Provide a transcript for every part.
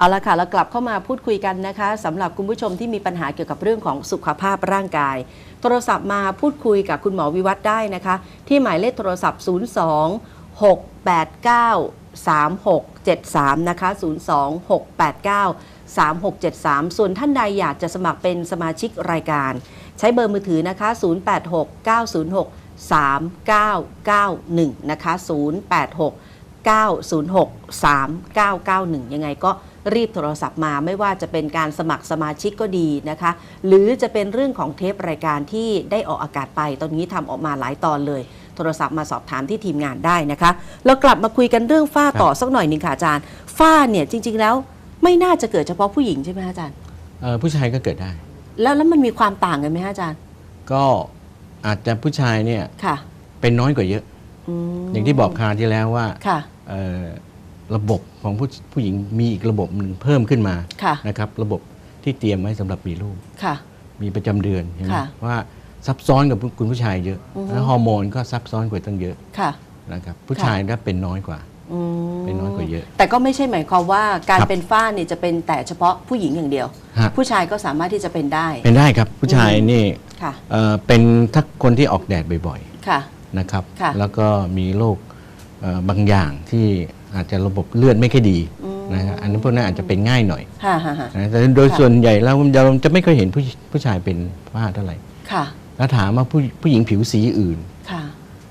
เอาละค่ะเรากลับเข้ามาพูดคุยกันนะคะสำหรับคุณผู้ชมที่มีปัญหาเกี่ยวกับเรื่องของสุขภาพร่างกาย โทรศัพท์มาพูดคุยกับคุณหมอวิวัฒน์ได้นะคะ ที่หมายเลขโทรศัพท์ 02 689 3673 นะคะ 02 689 3673 ส่วนท่านใดอยากจะสมัครเป็นสมาชิกรายการ ใช้เบอร์มือถือนะคะ 086 906 3991 นะคะ 086 906 3991 ยังไงก็ รีบโทรศัพท์มาไม่ว่าจะเป็นการสมัครสมาชิกก็ดีนะคะ หรือจะเป็นเรื่องของเทปรายการที่ได้ออกอากาศไปตอนนี้ทำออกมาหลายตอนเลย โทรศัพท์มาสอบถามที่ทีมงานได้นะคะเรากลับมาคุยกันเรื่องฝ้าต่อสักหน่อยหนึ่งค่ะอาจารย์ ฝ้าเนี่ยจริง ๆ แล้วไม่น่าจะเกิดเฉพาะผู้หญิงใช่ไหมคะอาจารย์เอ่อผู้ชายก็เกิดได้ แล้วแล้วมันมีความต่างกันไหมคะอาจารย์ ก็อาจจะผู้ชายเนี่ยค่ะเป็นน้อยกว่าเยอะมอย่างที่บอกคราวที่แล้วว่าค่ะเอ่อ ระบบของผู้ผู้หญิงมีอีกระบบหนึ่งเพิ่มขึ้นมาค่ะนะครับ ระบบที่เตรียมไว้สำหรับมีลูกค่ะมีประจำเดือนเห็นไหมค่ะว่าซับซ้อนกับคุณผู้ชายเยอะอือฮึแล้วฮอร์โมนก็ซับซ้อนกว่าตั้งเยอะค่ะนะครับ ผู้ชายก็เป็นน้อยกว่าอืมเป็นน้อยกว่าเยอะ แต่ก็ไม่ใช่หมายความว่าการครับเป็นฝ้าเนี่ยจะเป็นแต่เฉพาะผู้หญิงอย่างเดียวฮะผู้ชายก็สามารถที่จะเป็นได้ เป็นได้ครับ ผู้ชายนี่ค่ะเอ่อเป็นถ้าคนที่ออกแดดบ่อยค่ะๆนะครับค่ะแล้วก็มีโรคเอ่อบางอย่างที่ อาจจะระบบเลือดไม่ค่อยดีอืมนะฮะอันนั้นพวกนั้นอาจจะเป็นง่ายหน่อยค่ะค่ะค่ะนะแต่โดยค่ะส่วนใหญ่แล้วเราจะไม่เคยเห็นผู้ผู้ชายเป็นฝ้าเท่าไหร่ค่ะแล้วถามว่าผู้ผู้หญิงผิวสีอื่น ค่ะ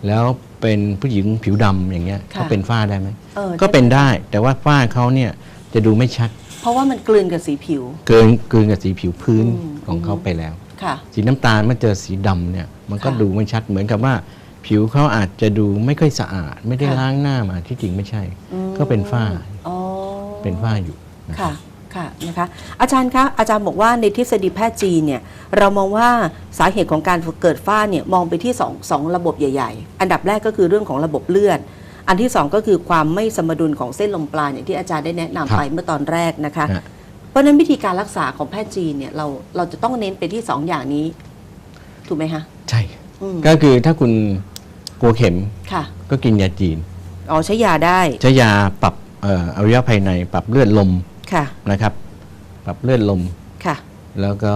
แล้วเป็นผู้หญิงผิวดำอย่างเงี้ยค่ะเขาเป็นฝ้าได้ไหมเออ ก็เป็นได้ แต่ว่าฝ้าเขาเนี่ยจะดูไม่ชัดเพราะว่ามันกลืนกับสีผิว เกินเกินกับสีผิวพื้นอืม ของเขาไปแล้ว ค่ะ สีน้ำตาลเมื่อเจอสีดำเนี่ยมันก็ค่ะ ดูไม่ชัดเหมือนกับว่า ผิวเขาอาจจะดูไม่ค่อยสะอาด ไม่ได้ค่ะ ล้างหน้ามาที่จริงไม่ใช่ อืมก็เป็นฝ้า อ๋อเป็นฝ้าอยู่นะค่ะค่ะนะคะ อาจารย์คะอาจารย์บอกว่าในทฤษฎีแพทย์จีนเนี่ยเรามองว่าสาเหตุของการเกิดฝ้าเนี่ยมองไปที่สองสองระบบใหญ่ ๆ อันดับแรกก็คือเรื่องของระบบเลือด อันที่สองก็คือความไม่สมดุลของเส้นลมปราณอย่างที่อาจารย์ได้แนะนำไปเมื่อตอนแรกนะคะ ฮะ เพราะฉะนั้นวิธีการรักษาของแพทย์จีนเนี่ยเราเราจะต้องเน้นไปที่สองอย่างนี้ ถูกไหมคะใช่ อืม ก็คือถ้าคุณ กลัวเข็มค่ะ ก็กินยาจีนอ๋อใช้ยาได้ใช้ยาปรับเอ่ออวัยวะภายในปรับเลือดลมค่ะนะครับ ปรับเลือดลมค่ะ แล้วก็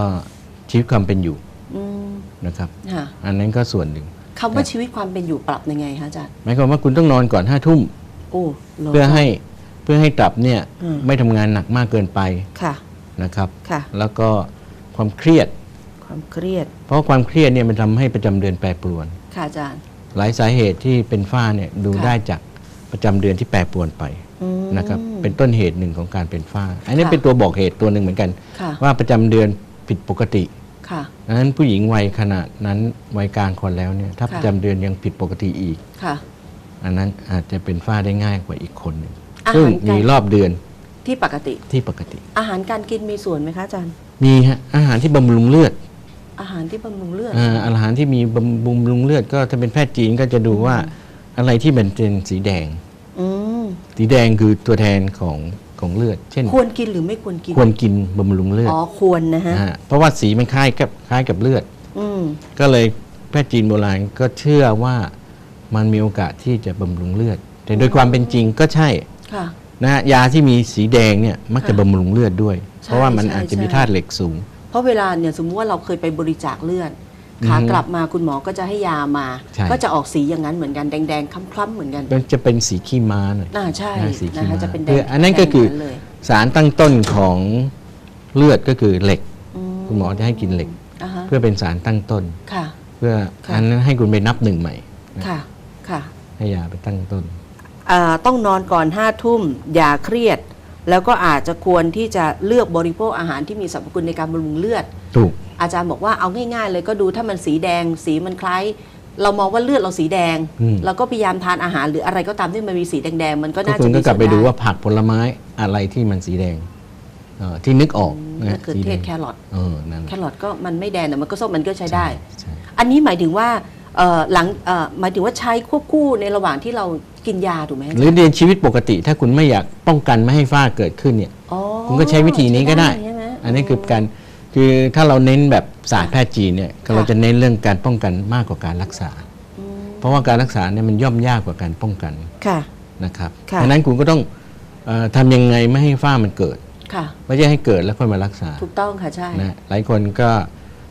ชีวิตความเป็นอยู่อืมนะครับ ค่ะอันนั้นก็ส่วนหนึ่งคำว่าชีวิตความเป็นอยู่ปรับยังไงคะอาจารย์หมายความว่าคุณต้องนอนก่อนห้าทุ่มโอ้หร เพื่อให้เพื่อให้ตับเนี่ยอืม ไม่ทำงานหนักมากเกินไปค่ะ นะครับ ค่ะ แล้วก็ความเครียด ความเครียดเพราะความเครียดเนี่ยมันทำให้ประจำเดือนแปรปรวน ค่ะอาจารย์ หลายสาเหตุที่เป็นฝ้าเนี่ยดูค่ะได้จากประจำเดือนที่แปรปรวนไปอืมนะครับเป็นต้นเหตุหนึ่งของการเป็นฝ้า อันนี้ค่ะเป็นตัวบอกเหตุตัวหนึ่งเหมือนกันค่ะว่าประจำเดือนผิดปกติค่ะดังนั้นผู้หญิงวัยขนาดนั้นวัยกลางคนแล้วเนี่ยถ้าค่ะประจำเดือนยังผิดปกติอีกค่ะอันนั้นอาจจะเป็นฝ้าได้ง่ายกว่าอีกคนหนึ่งอาซึ่งหารการมีรอบเดือนที่ปกติที่ปกติ อาหารการกินมีส่วนไหมคะอาจารย์ มีฮะอาหารที่บำรุงเลือด อาหารที่บำรุงเลือดอ่าอาหารที่มีบำรุงเลือดก็ถ้าเป็นแพทย์จีนก็จะดูว่าอะไรที่มันเป็นสีแดงอืมสีแดงคือตัวแทนของของเลือด เช่น ควรกินหรือไม่ควรกิน ควรกินบำรุงเลือดอ๋อควรนะฮะนะฮะเพราะว่าสีมันคล้ายกับคล้ายกับเลือดอืมก็เลยแพทย์จีนโบราณก็เชื่อว่ามันมีโอกาสที่จะบำรุงเลือด แต่โดยความเป็นจริงก็ใช่ค่ะนะฮะยาที่มีสีแดงเนี่ยมักจะค่ะบำรุงเลือดด้วยใช่เพราะว่ามันใช่อาจจะมีใช่ธาตุเหล็กสูงเพ ราะเวลาเนี่ยสมมติว่าเราเคยไปบริจาคเลือดอือฮึขากลับมาคุณหมอก็จะให้ยามาใช่ก็จะออกสีอย่างนั้นเหมือนกันแดงๆคล้ำๆเหมือนกันมันจะเป็นสีขี้ม้าหน่อยน่าใช่น่าสีขี้นะคะม้าจะเป็นแดคืงออันนั้นก็คือแดงเหมืนเลยสารตั้งต้นของเลือดก็คือเหล็กอืมคุณหมอจะให้กินเหล็กอ่าฮะเพื่อเป็นสารตั้งต้นค่ะเพื่อค่ะอันนั้นให้คุณไปนับหนึ่งใหม่นะค่ะค่ะให้ยาไปตั้งต้นอ่าต้องนอนก่อนห้าทุ่มอย่าเครียด แล้วก็อาจจะควรที่จะเลือกบริโภคอาหารที่มีสรรพคุณในการบำรุงเลือด ถูก อาจารย์บอกว่าเอาง่ายๆ เลยก็ดูถ้ามันสีแดงสีมันคล้ายเรามองว่าเลือดเราสีแดง อืม เราก็พยายามทานอาหารหรืออะไรก็ตามที่มันมีสีแดงๆมันก็ก็น่าคุจะณมีก็กลับไปส่นดูด้ว่าผักผลไม้อะไรที่มันสีแดงเอ่อที่นึกออกมะนะเขือสีเทแดศงแครอทเออนั่นแครอทก็มันไม่แดงแต่มันก็ส้มมันก็ใช้ได้ ใช่ อันนี้หมายถึงว่าเอ่อ หลังเอ่อหมายถึงว่าใช้ควบคู่ในระหว่างที่เรากินยาถูกไหมหรือเรียนชีวิตปกติ ถ้าคุณไม่อยากป้องกันไม่ให้ฝ้าเกิดขึ้นเนี่ยอ๋อคุณก็ใช้วิธีนี้ก็ได้ใช่หมอันนี้คือการคือถ้าเราเน้นแบบศาสตร์แพทย์จีนเนี่ยค่ะเราจะเน้นเรื่องการป้องกันมากกว่าการรักษาอืมเพราะว่าการรักษาเนี่ยมันย่อมยากกว่าการป้องกันค่ะนะครับค่ะดังนั้นคุณก็ต้องเออทำยังไงไม่ให้ฝ้ามันเกิดค่ะไม่ใช่ให้เกิดแล้วค่อยมารักษา ถูกต้องค่ะใช่นะหลายคนก็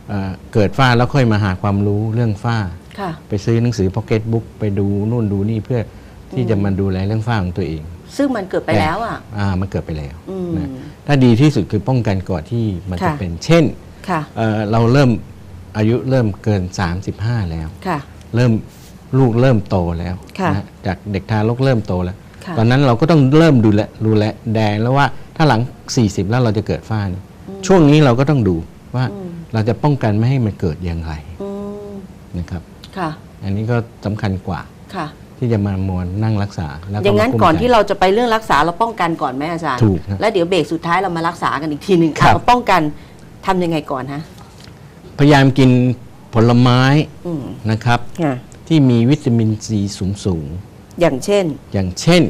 เอ่อเกิดฝ้าแล้วค่อยมาหาความรู้เรื่องฝ้าค่ะ ไปซื้อหนังสือพ็อกเก็ตบุ๊กไปดูนู่นดูนี่เพื่อที่จะมาดูแลเรื่องฝ้าของตัวเอง ซึ่งมันเกิดไปแล้วอะอ่ามันเกิดไปแล้วอืมนะถ้าดีที่สุดคือป้องกันก่อนที่มันจะค่ะเป็น เช่นค่ะเอ่อเราเริ่มอายุเริ่มเกิน 35 แล้วค่ะเริ่มลูกเริ่มโตแล้วค่ะนะจากเด็กทารกเริ่มโตแล้วค่ะตอนนั้นเราก็ต้องเริ่มดูแลดูแลแดงแล้วว่าถ้าหลัง 40 แล้วเราจะเกิดฝ้าเนี่ยช่วงนี้เราก็ต้องดูว่าอืมเราจะป้องกันไม่ให้มันเกิดอย่างไรอืมนะครับ ค่ะ อันนี้ก็สำคัญกว่าค่ะ ที่จะมามวนนั่งรักษาแล้วอย่างนั้นมคุ้มก่อนกัที่เราจะไปเรื่องรักษาเราป้องกันก่อนไหมอาจารย์ ถูกครับแล้วเดี๋ยวเบรกสุดท้ายเรามารักษากันอีกทีหนึ่งครับเราป้องกันทำยังไงก่อนฮะ พยายามกินผลไม้อืมนะครับ ค่ะที่มีวิตามินซีสูงสูงอย่างเช่นๆอย่างเช่น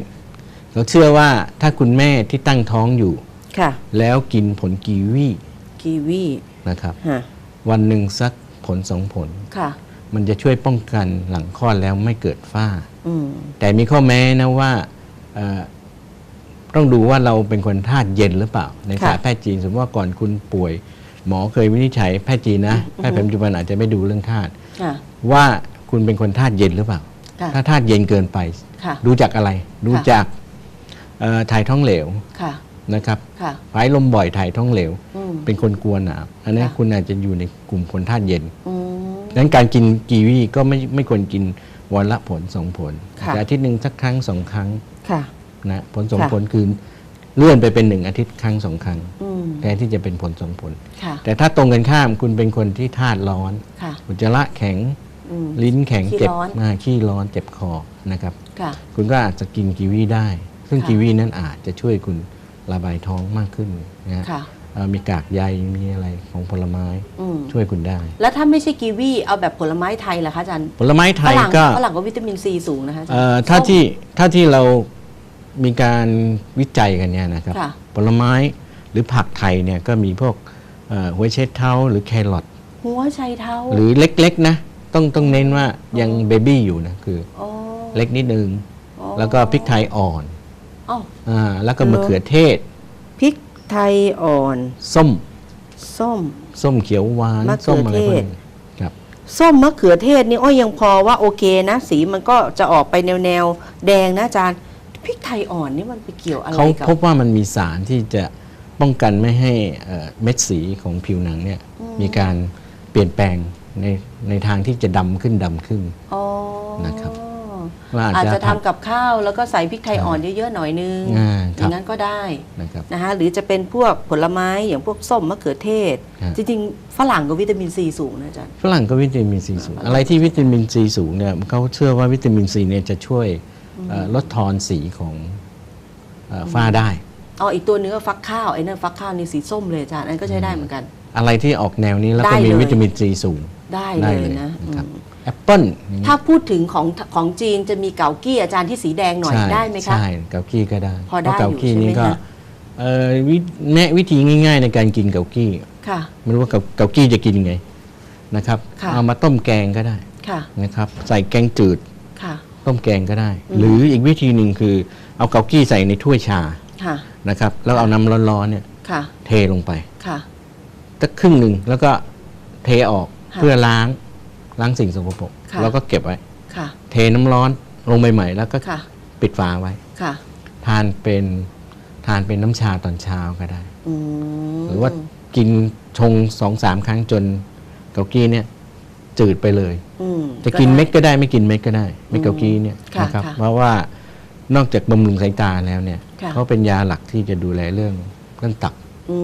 เราเชื่อว่าถ้าคุณแม่ที่ตั้งท้องอยู่ ค่ะ แล้วกินผลกีวีกีวีนะครับ ฮะวันหนึ่งสักผลสองผล ค่ะ มันจะช่วยป้องกันหลังคลอดแล้วไม่เกิดฝ้าอืมแต่มีข้อแม้นะว่าเอ่อต้องดูว่าเราเป็นคนธาตุเย็นหรือเปล่า ในค่ะศาสตร์แพทย์จีน สมมติว่าก่อนคุณป่วย หมอเคยวินิจฉัยแพทย์จีนนะแพทย์แผนปัจจุบันอาจจะไม่ดูเรื่องธาตุค่ะว่าคุณเป็นคนธาตุเย็นหรือเปล่าค่ะถ้าธาตุเย็นเกินไปค่ะดูจากอะไร ดูจากเอ่อถ่ายท้องเหลวค่ะนะครับค่ะผายลมบ่อยถ่ายท้องเหลวอืมเป็นคนกลัวหนาวอันนี้ค่ะคุณอาจจะอยู่ในกลุ่มคนธาตุเย็นอืม ดังนั้นการกินกีวีก็ไม่ไม่ควรกินวันละผลสองผลค่ะแต่อาทิตย์หนึ่งสักครั้งสองครั้งค่ะนะผลสองค่ะผลคือเลื่อนไปเป็นหนึ่งอาทิตย์ครั้งสองครั้งอืมแทนที่จะเป็นผลสองผลค่ะแต่ถ้าตรงกันข้ามคุณเป็นคนที่ธาตุร้อนค่ะอุจจาระแข็งอืมลิ้นแข็งขี้เจ็บร้อนอ่าขี้ร้อนเจ็บคอนะครับค่ะคุณก็อาจจะกินกีวีได้ ซึ่งค่ะกีวีนั้นอาจจะช่วยคุณระบายท้องมากขึ้นนะฮะค่ะเอ่อ มีกากใยมีอะไรของผลไม้อืมช่วยคุณได้ แล้วถ้าไม่ใช่กีวีเอาแบบผลไม้ไทยล่ะคะอาจารย์ผลไม้ไทฝยรั่งก็ฝรั่งก็วิตามินซีสูงนะคะอาจารย์ เอ่อถ้าส้มที่ถ้าที่เรามีการวิจัยกันเนี่ยนะครับ ค่ะ ผลไม้หรือผักไทยเนี่ยก็มีพวกเอ่อหัวไชเท้าหรือแครอทหัวไชเท้าหรือเล็กๆนะต้องต้องเน้นว่ายังเบบี้อยู่นะคือโอ้เล็กนิดนึงโอ้แล้วก็พริกไทยอ่อนอ้าว อ่าแล้วก็เหรอมะเขือเทศ พริก ไทยอ่อน ส้ม ส้ม ส้มเขียวหวาน มะเขือส้มอะไรพวกเทศ นี้ครับ ส้มมะเขือเทศนี่อ้อยยังพอว่าโอเคนะ สีมันก็จะออกไปแนวแนวๆแดงนะอาจารย์พริกไทยอ่อนนี่มันไปเกี่ยวอะไรเขากับพบว่ามันมีสารที่จะป้องกันไม่ให้เอ่อเม็ดสีของผิวหนังเนี่ยมีการเปลี่ยนแปลงในในทางที่จะดำขึ้นดำขึ้น อ๋อนะครับว่า อาจจะทำทำกับข้าวแล้วก็ใส่พริกไทยอ่อนเยอะๆหน่อยนึงอ่าอครับย่างนั้นก็ได้นะครับนะคะหรือจะเป็นพวกผลไม้อย่างพวกส้มมะเขือเทศฮะจริงๆฝรั่งก็วิตามินซีสูงนะอาจารย์ฝรั่งก็วิตามินซีสูง อะไรที่วิตามินซีสูงเนี่ยเขาเชื่อว่าวิตามินซีเนี่ยจะช่วยเอ่อลดทอนสีของเอ่อฝ้าได้อ๋ออีกตัวเนื้อฟักข้าวไอ้นั่นฟักข้าวนี่สีส้มเลยอาจารย์อันนั้นก็ใช้ได้เหมือนกัน อะไรที่ออกแนวนี้แล้วก็ได้มีเลยวิตามินซีสูงได้ได้เลยเลยนะนะครับอืม แอปเปิ้ลอย่างนี้ถ้าพูดถึงของของจีนจะมีเกากี้อาจารย์ที่สีแดงหน่อยใช่ได้ไหมคะใช่เกากี้ก็ได้พอได้เพราะเกากี้อยู่ใช่ไหมนี่ก็คะเอ่อวิแนะวิธีง่าย ๆ ในการกินเกากี้ค่ะไม่รู้ว่าเกาเกากี้จะกินยังไงนะครับค่ะเอามาต้มแกงก็ได้ค่ะนะครับ ใส่แกงจืดค่ะต้มแกงก็ได้ หรืออีกวิธีหนึ่งคือ เอาเกากี้ใส่ในถ้วยชาค่ะนะครับ แล้วเอาน้ำร้อนๆเนี่ยค่ะ เทลงไปค่ะสักครึ่งหนึ่งแล้วก็เทออกค่ะเพื่อล้าง ล้างสิ่งสกปรกค่ะ แล้วก็เก็บไว้ ค่ะ เทน้ำร้อนลงไปใหม่แล้วก็ค่ะ ปิดฝาไว้ ค่ะทานเป็นทานเป็นน้ำชาตอนเช้าก็ได้ อืมหรือว่ากินชงสองสามครั้งจนเกากี้เนี่ยจืดไปเลย อืม จะกินได้เม็ดก็ได้ไม่กินเม็ดก็ได้เม็ดเกากี้เนี่ยค่ะนะครับ ค่ะเพราะว่านอกจากบำรุงสายตาแล้วเนี่ยค่ะ เขาเป็นยาหลักที่จะดูแลเรื่องเรื่องตับอื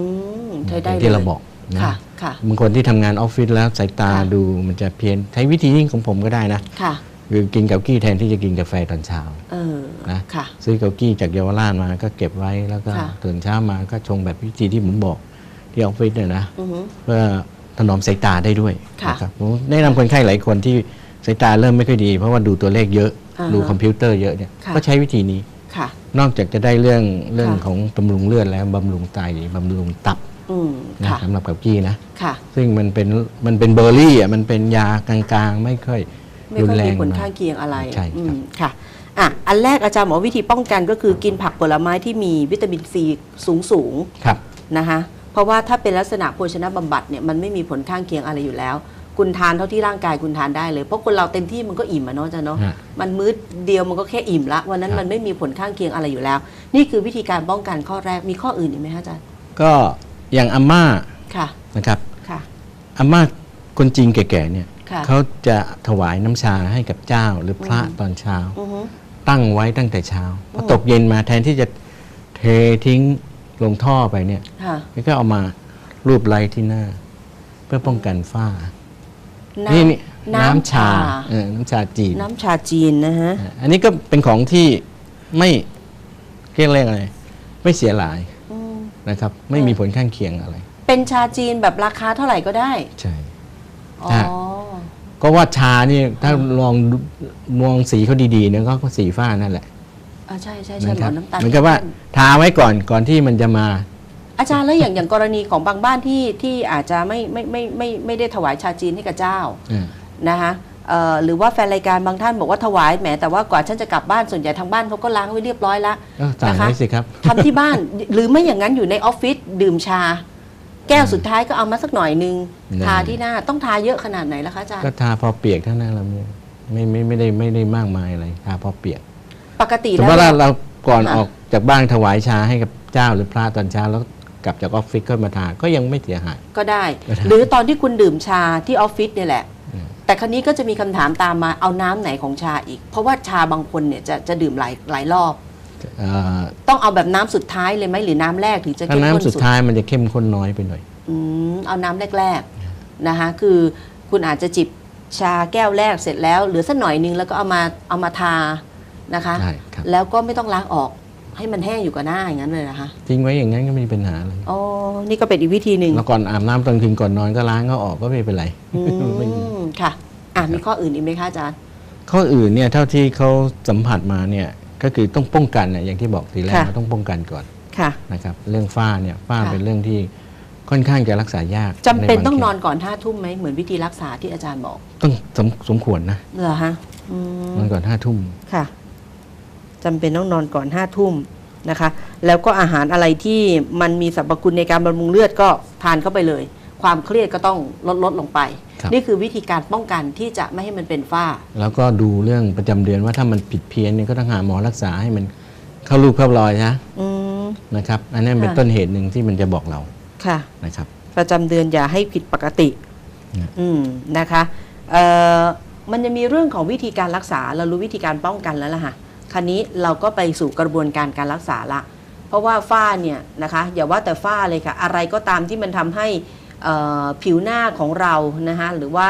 มใช้ได้อย่างที่ลยเราบอกนะค่ะ ค่ะ บางคนที่ทำงานออฟฟิศแล้วสายตาค่ะดูมันจะเพี้ยนใช้วิธีนี้ของผมก็ได้นะค่ะคือกินเกากี้แทนที่จะกินกาแฟตอนเช้าเออนะค่ะซื้อเกากี้จากเยาวราชมาก็เก็บไว้แล้วก็ค่ะตื่นเช้ามาก็ชงแบบวิธีที่ผมบอกที่ออฟฟิศเนี่ยนะอือหือเพื่อถนอมสายตาได้ด้วยค่ะนะครับผมแนะนำคนไข้หลายคนที่สายตาเริ่มไม่ค่อยดี เพราะว่าดูตัวเลขเยอะอ่าฮะดูคอมพิวเตอร์เยอะเนี่ยค่ะก็ใช้วิธีนี้ค่ะนอกจากจะได้เรื่องเรื่องค่ะของบำรุงเลือดแล้วบำรุงไตบำรุงตับอืม นะค่ะสำหรับเกากี้นะค่ะ ซึ่งมันเป็นมันเป็นเบอร์รี่อะมันเป็นยากลางๆ ไม่ค่อยไม่รุนค่อยแรมีงผลมากข้างเคียงอะไรใช่ครับอืมค่ะอะ อันแรกอาจารย์บอกว่าวิธีป้องกันก็คือกินผักผลไม้ที่มีวิตามินซีสูงสูงครับ นะคะเพราะว่าถ้าเป็นลักษณะโภชนะบำบัดเนี่ยมันไม่มีผลข้างเคียงอะไรอยู่แล้ว คุณทานเท่าที่ร่างกายคุณทานได้เลย เพราะคนเราเต็มที่มันก็อิ่มอะเนาะจ้ะเนาะฮะมันมื้อเดียวมันก็แค่อิ่มละวันนั้นครับ มันไม่มีผลข้างเคียงอะไรอยู่แล้ว นี่คือวิธีการป้องกันข้อแรกมีข้ออื่นอีกไหมคะอาจารย์ก็ อย่างอาม่าค่ะ นะครับค่ะ อาม่าคนจีนแก่ๆเนี่ยค่ะเขาจะถวายน้ำชาให้กับเจ้าหรือพระตอนเช้า อือฮึ ตั้งไว้ตั้งแต่เช้าพออืมตกเย็นมาแทนที่จะเททิ้งลงท่อไปเนี่ยค่ะก็เอามารูปไล้ที่หน้า เพื่อป้องกันฝ้าน้ำนี่นี่น้ำน้ำชาชาเออน้ำชาจีนน้ำชาจีนนะฮะอะอันนี้ก็เป็นของที่ไม่เรียกเรียกอะไรไม่เสียหลายอืม นะครับไม่มีผลข้างเคียงอะไร เป็นชาจีนแบบราคาเท่าไหร่ก็ได้ใช่อ๋อฮะก็ว่าชานี่ถ้าลองดูมองสีเขาดีๆเนี่ยก็สีฟ้านั่นแหละอ่าใช่ใช่เหมืใช่อนหมกัอบน้ำตาลเหมือนกับว่าทาไว้ก่อนก่อนที่มันจะมา อาจารย์แล้วอย่างอย่างกรณีของบางบ้านที่ที่อาจจะไม่ไม่ไม่ไม่ไม่ได้ถวายชาจีนให้กับเจ้าอ่านะคะเอ่อ หรือว่าแฟนรายการบางท่านบอกว่าถวายแหมแต่ว่ากว่าฉันจะกลับบ้านส่วนใหญ่ทางบ้านเขาก็ล้างไว้เรียบร้อยแล้วก็สั่งนะคะไว้สิครับทำที่บ้านหรือไม่อย่างนั้นอยู่ในออฟฟิศดื่มชา แก้วสุดท้ายก็เอามาสักหน่อยนึงได้ทาที่หน้าต้องทาเยอะขนาดไหนล่ะคะอาจารย์ก็ทาพอเปียกเท่านั้นเราไม่ไม่ไม่ไม่ได้ไม่ได้มากมายอะไรทาพอเปียก ปกติแต่แล้วว่าเราเนี่ยเราก่อนค่ะออกจากบ้านถวายชาให้กับเจ้าหรือพระตอนเช้าแล้วกลับจากออฟฟิศก็มาทาก็ยังไม่เสียหายก็ได้ก็ได้ หรือตอนที่คุณดื่มชาที่ออฟฟิศเนี่ยแหละอืม แต่ครั้นี้ก็จะมีคำถามตามมาเอาน้ำไหนของชาอีก เพราะว่าชาบางคนเนี่ยจะจะดื่มหลายหลายรอบเอ่อต้องเอาแบบน้ำสุดท้ายเลยไหมหรือน้ำแรกถึงจะถ้าเข้มข้นน้ำสุดสุดท้ายมันจะเข้มข้นน้อยไปหน่อยอืมเอาน้ำแรกๆนะคะคือคุณอาจจะจิบชาแก้วแรกเสร็จแล้วเหลือสักหน่อยนึงแล้วก็เอามาเอามาทานะคะใช่ครับแล้วก็ไม่ต้องล้างออก ให้มันแห้งอยู่กับหน้าอย่างนั้นเลยนะคะทิ้งไว้อย่างนั้นก็ไม่มีปัญหาเลยอ๋อนี่ก็เป็นอีกวิธีหนึ่งแล้วก่อนอาบน้ำตอนคืนก่อนนอนก็ล้างก็ออกก็ไม่เป็นไรอืไม่มีมค่ะ อะมีข้ออื่นอีกไหมคะอาจารย์ข้ออื่นเนี่ยเท่าที่เขาสัมผัสมาเนี่ยก็คือต้องป้องกันน่ะอย่างที่บอกทีแรกค่ะเราต้องป้องกันก่อนค่ะนะครับ เรื่องฝ้าเนี่ยฝ้าค่ะเป็นเรื่องที่ค่อนข้างจะรักษายากจำเป็นใบาต้องนอนคสก่อนห้าทุ่มไหมเหมือนวิธีรักษาที่อาจารย์บอก ต้องสมสมควรนะเหรอฮะอืมนอนก่อนห้าทุ่มค่ะ จำเป็นต้องนอนก่อนห้าทุ่มนะคะ แล้วก็อาหารอะไรที่มันมีสรรพคุณในการบำรุงเลือดก็ทานเข้าไปเลย ความเครียดก็ต้องลดลดลงไปครับนี่คือวิธีการป้องกันที่จะไม่ให้มันเป็นฝ้า แล้วก็ดูเรื่องประจำเดือนว่าถ้ามันผิดเพี้ยนเนี่ยก็ต้องหาหมอรักษาให้มันเข้ารูปเข้ารอยนะอืมนะครับ อันนั้นเป็นค่ะต้นเหตุหนึ่งที่มันจะบอกเราค่ะนะครับ ประจำเดือนอย่าให้ผิดปกติเนี่ยอืมนะคะเอ่อมันจะมีเรื่องของวิธีการรักษาเรารู้วิธีการป้องกันแล้วล่ะค่ะ คราวนี้เราก็ไปสู่กระบวนการการรักษาละ เพราะว่าฝ้าเนี่ยนะคะอย่าว่าแต่ฝ้าเลยค่ะ อะไรก็ตามที่มันทำให้ผิวหน้าของเรานะคะหรือว่า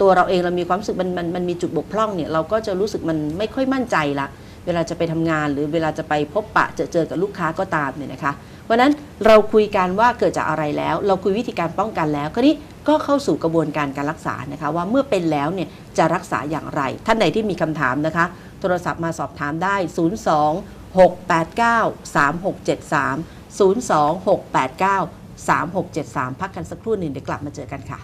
ตัวเราเองเรามีความรู้สึกมันมันมันมีจุดบกพร่องเนี่ยเราก็จะรู้สึกมันไม่ค่อยมั่นใจละเวลาจะไปทำงานหรือเวลาจะไปพบปะเจอเจอกับลูกค้าก็ตามเนี่ยนะคะเพราะนั้นเราคุยกันว่าเกิดจากอะไรแล้ว เราคุยวิธีการป้องกันแล้วคราวนี้ก็เข้าสู่กระบวนการการรักษานะคะว่าเมื่อเป็นแล้วเนี่ยจะรักษาอย่างไร ท่านใดที่มีคำถามนะคะ โทรศัพท์มาสอบถามได้ 02 689 3673 02 689 3673 พักกันสักครู่หนึ่งเดี๋ยวกลับมาเจอกันค่ะ